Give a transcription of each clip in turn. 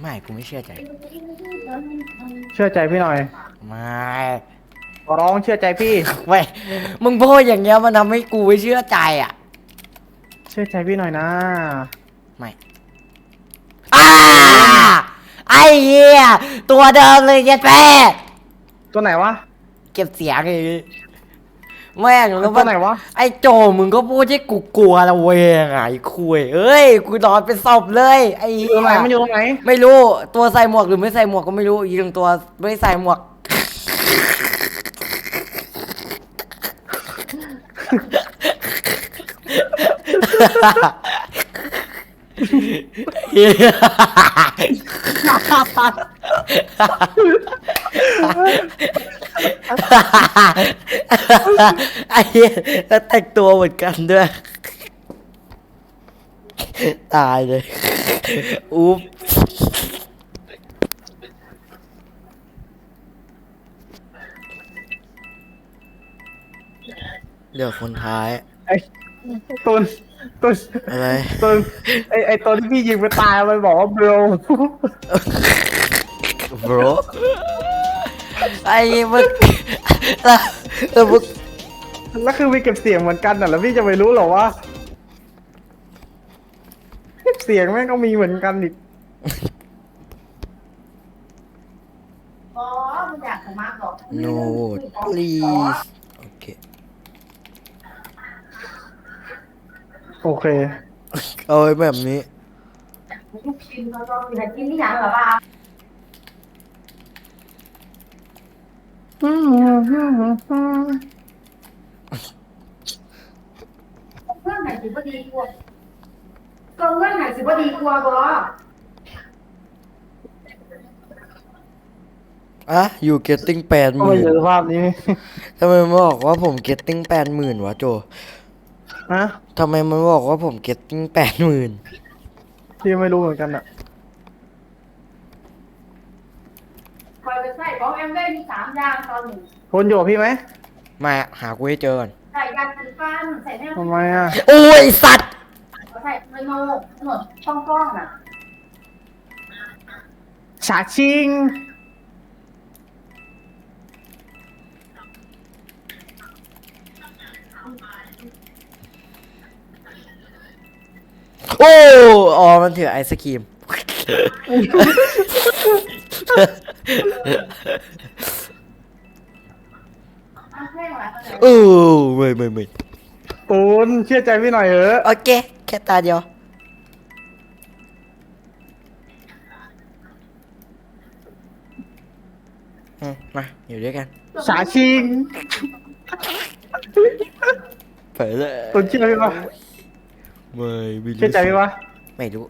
ไม่กูไม่เชื่อใจ เชื่อใจพี่หน่อย ไม่ขอร้องเชื่อใจพี่ ไม่มึงพูดอย่างเงี้ยมันทำให้กูไม่เชื่อใจอะ เชื่อใจพี่หน่อยนะไม่อ้าไอ้เหี้ยตัวเดิมเลยเยัดแม่ตัวไหนวะ เก็บเสียงเลย แม่งแล้วตัวไหนวะ ไอ้โจมึงก็พูดให้กูกลัวละเวงอะไอ้คุยเอ้ยกูนอนเป็นศพเลย ไอ้อยู่เหี้ตรงไหนมันอยู่ตรงไหนไม่รู้ตัวใส่หมวกหรือไม่ใส่หมวกก็ไม่รู้อีกหนึ่งตัวไม่ใส่หมวก ไอ้เหี้ยแล้วแต่งตัวเหมือนกันด้วย ตายเลยอุ๊บเดี๋ยวคนท้าย ไอ้ตุนตุนอะไร ตุนไอ้ไอ้ตัวที่พี่ยิงไปตายมันบอกว่าเบล bro ไอ้มึง แล้วแล้วมึงแล้วคือมีเก็บเสียงเหมือนกันน่ะแล้วพี่จะไม่รู้เหรอว่าเสียงแม่งก็มีเหมือนกันอีกอ๋อมึงอยากสมัครเหรอ no please โอเคโอเค เอาไว้แบบนี้ ลูกชิ้นเขาต้องมีแต่กินที่ยังเหรอป่ะ เพื่อนไหนสิบดีกว่าก็เพื่อนไหนสิบดีกว่าบ่อะ you getting แปดหก็ไม่มื่นเจอสภาพนี้ทำไมมันบอกว่าผม getting แปดหมื่นวะโจฮะทำไมมันบอกว่าผม getting แปดหมื่นพี่ไม่รู้เหมือนกันอะ คอยไปใส่ ของแอมได้มีสามอย่างตอนหนึ่งคนอยู่กับพี่ไหมมาหากูให้เจอก่อนใส่ยาสีฟันใส่แนวทำไมอะโอ้ยสัตว์ใส่ไมโนหนวดช่องกล้องน่ะฉาชิง โอ้อ๋อมันถือไอศครีม อ้าวแม่งอะไรกันเออไม่ไม่ไม่ตูนเชื่อใจพี่หน่อยเถอะโอเค แค่ตาเดียว อืมมา อยู่ด้วยกันฉาชิงไปเลยตูนเชื่อพี่ปะไม่ไม่รู้เชื่อใจพี่ปะไม่รู้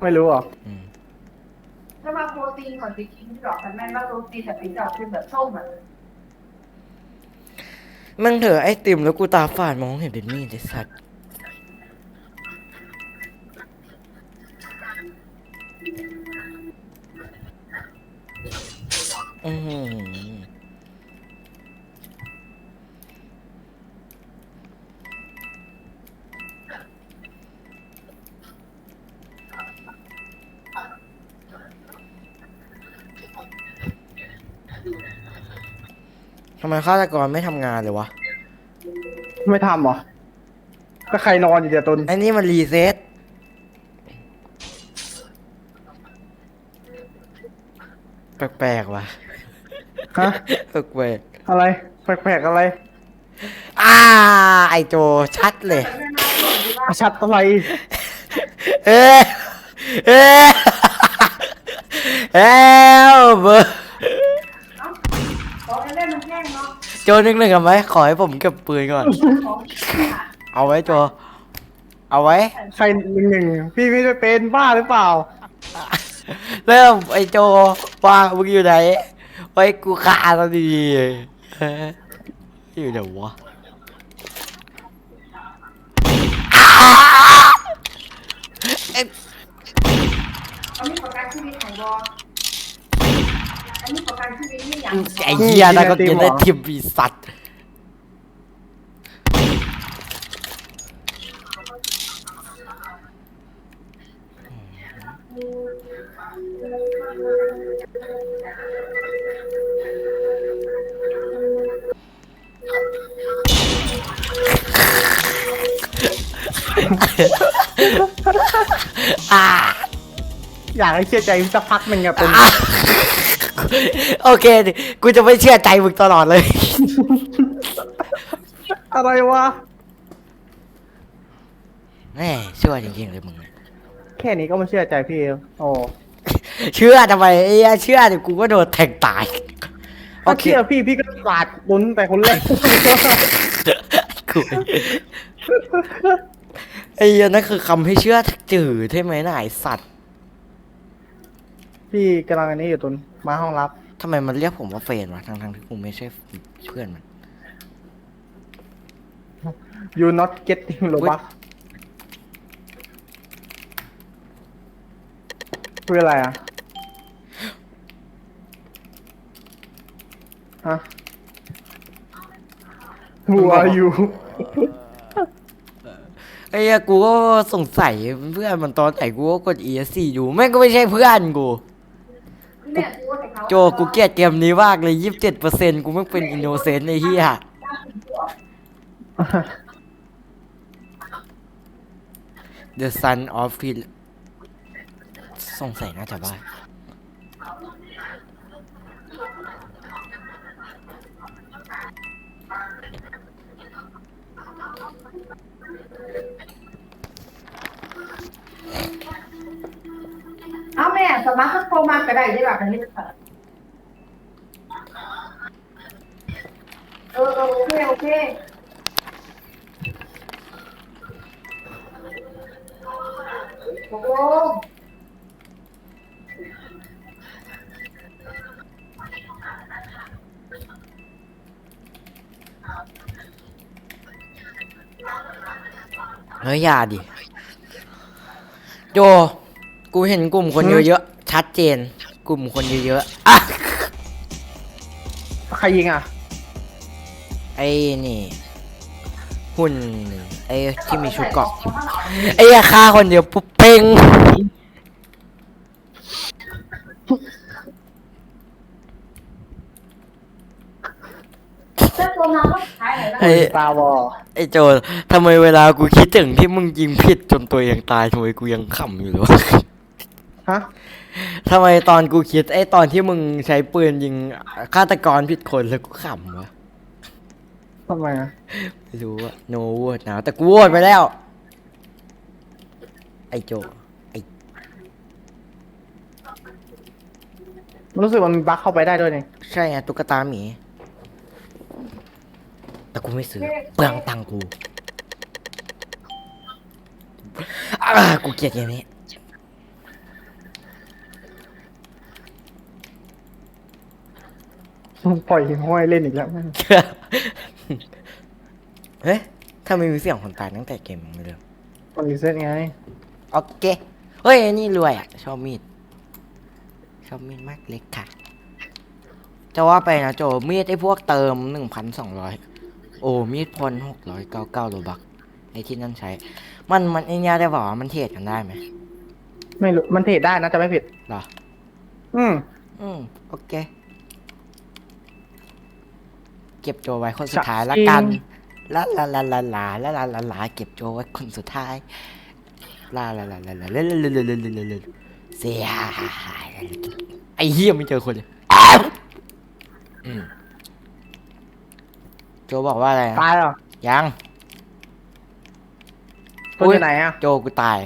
ไม่รู้เหรออืมถ้ามาโปรตีนก่อนไปกินดอกแต่แม่ว่าโปรตีนแต่เป็นดอกเป็นแบบส้มอะมันเถอะไอติมแล้วกูตาฝาดมองเห็นเป็นมีดไอ้สัตว์อือหือ ทำไมฆาตกรไม่ทำงานเลยวะ ไม่ทำเหรอ ก็ใครนอนอยู่เดี๋ยวตุนไอ้นี่มันรีเซ็ตแปลกๆว่ะฮะ แปลกอะไร แปลกๆอะไรๆอ่า ไอโจชัดเลย อาชัดอะไรเอ๊ะเอ๊ะเอ๊ะเบอร์ บอกเล่นมันแห้ งเนาะโจนึกหนึ่งกันไหมขอให้ผมเก็บปืนก่อน ของค่ะเอาไว้โจ เอาไว้ ใครหนึ่งหนึ่งพี่ไม่ได้เป็นบ้าหรือเปล่า เริ่มไอโจว่ามึงอยู่ไหนไว้กูฆ่าตอนดีเอ๊ะอยู่เดี๋ยววะอ้าเอ๊ะอันนี้ประกันชีวิตของบอ ไอ้เหี้ยนะก็กินได้ทิมปีสัตว์อ่า อยากให้เชื่อใจสักพักหนึ่งอะตุนอะ โอเคดิกูจะไม่เชื่อใจมึงตลอดเลย อะไรวะ แม่เชื่อจริงๆเลยมึงเนี่ยแค่นี้ก็ไม่เชื่อใจพี่โอ้เชื่อทำไมไอ้เหี้ยเชื่อเดี๋ยวกูก็โดนแทงตาย โอถ้าเคเชื่อพี่พี่ก็สาดตุนแต่คนแรก กูไอ้เหี้ยนั่นคือคำให้เชื่อจืดใช่ไหมน่ะไอสัตว์ พี่กำลังอันนี้อยู่ตุนมาห้องรับ ทำไมมันเรียกผมว่าเฟรนวะทั้งๆที่กูไม่ใช่เพื่อนมัน you not getting โลบักคืออะไรอะฮะ Who are you ไอ้เหี้ยกูก็สงสัยเพื่อนมันตอนไหนกูก็กด ESC อยู่แม่งก็ไม่ใช่เพื่อนกูแม่กูแต่เขา โจกูเกลียดเกมนี้มากเลยยี่สิบเจ็ดเปอร์เซ็นต์กูไม่งเป็นอินโนเซนต์ไอ้เหี้ย The Son of Phil สงสัยน่าจะบ้า เอาม่สมัครเข้าโทรมาก็ได้ได้แบบนี้เออเออโอเคโอเคโอ้เฮ้ยอย่าดิ โจ กูเห็นกลุ่มคนเยอะๆชัดเจน กลุ่มคนเยอะๆอะใครยิงอะ ไอ้นี่ หุ่นไอ้ที่มีชุดเกราะไอ้ยาฆ่าคนเดียวปุ๊บเป้งเจ้าตัวน้ำก็ขายไหนล่ะไอ้ตาวอไอ้โจทำไมเวลากูคิดถึงที่มึงยิงผิดจนตัวเองตายทำไมกูยังขำอยู่เลยวะ ฮะทำไมตอนกูคิดไอ้ตอนที่มึงใช้ปืนยิงฆาตกรผิดคนแล้วกูขำวะทำไมอะไม่รู้อะโนโหวตนะแต่กูโหวตไปแล้ว ไอ้โจไอ้มันรู้สึกมันมีบั๊กเข้าไปได้ด้วยนี่ใช่ไงตุ๊กตาหมี แต่กูไม่ซื้อเปลืองตังค์กูอ่ากูเกลียดอย่างนี้ ปล่อยห้อยเล่นอีกแล้วเฮ้ยถ้าไม่มีเสียงคนตายตั้งแต่เกมมันไม่เริ่มมันรีเซตไง โอเค เฮ้ยอันนี่รวยอะ ชอบมีด ชอบมีดมากเล็กค่ะ จะว่าไปนะโจ มีดไอ้พวกเติมหนึ่งพันสองร้อย โอ้ มีดพลหกร้อยเก้าเก้าโลบัก ไอ้ที่นั่นใช้ มันมันไอ้เนี่ยได้บอกว่ามันเทรดกันได้ไหมไม่รู้ มันเทรดได้นะจะไม่ผิด เหรอ อืม อืม โอเค เก็บโจไว้คนสุดท้ายจริงละกันลาลาลาลาลาลาลาลาลาเก็บโจไว้คนสุดท้ายลาลาลาลาลาลาลาลาลาลาลาลาเสียไอ้เหี้ยไม่เจอคนเลยอืมโจบอกว่าอะไรนะตายเหรอยังตัวอยู่ไหนอะโจกูตาย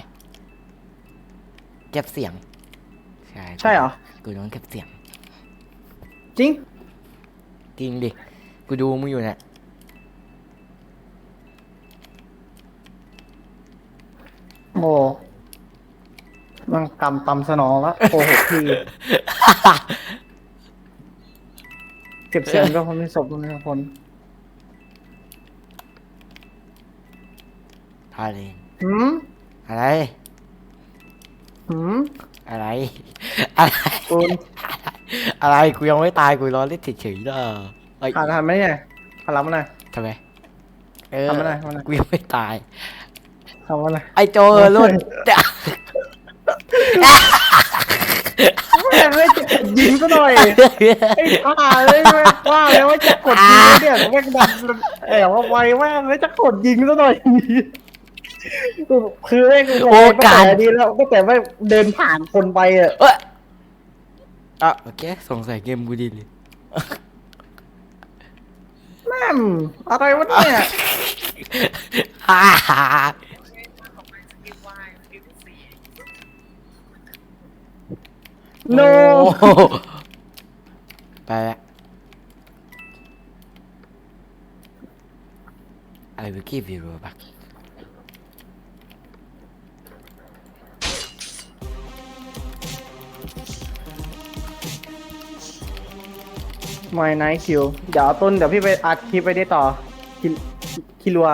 เก็บเสียง ใช่ใช่เหรอกูโดนเก็บเสียง จริง จริงดิ กูดูมึงอยู่เนี่ยโอ้มันกำตำสนองแล้วโอ้โหพี่เก็บเสียงก็คนมีศพคนมีคนอะไรหืมอะไรหืมอะไร อะไรคุณอะไร กูยังไม่ตายกูรอเล่นเฉยๆเด้อ ไอ้ยอ่านทันไหมเนี่ยหันหลังมาหน่อย ทำไมเออทำอะไรทำอะไร กูยังไม่ตาย ทำมาหน่อย ไอ้โจเออรุ่นแม่งไม่จะกดยิงซะหน่อยไอ้ท่าเลยแม่งว่าแล้วว่าจะกดยิงเนี่ยแม่งดันแอบว่าไวแม่งแล้วจะกดยิงซะหน่อยคือแม่งโอกาสตั้งแต่ดีแล้วตั้งแต่แม่งเดินผ่านคนไปอะเอ้ยอะโอเค สงสัยเกมกูดีเลย แม่มอะไรวะเนี่ยฮ่าฮ่าโนโอ้โหไปละไอ้วิกกี้วิวบัก ไม่ไนท์คิว เดี๋ยวต้นเดี๋ยวพี่ไปอัดคลิปไปได้ต่อคิคิรัว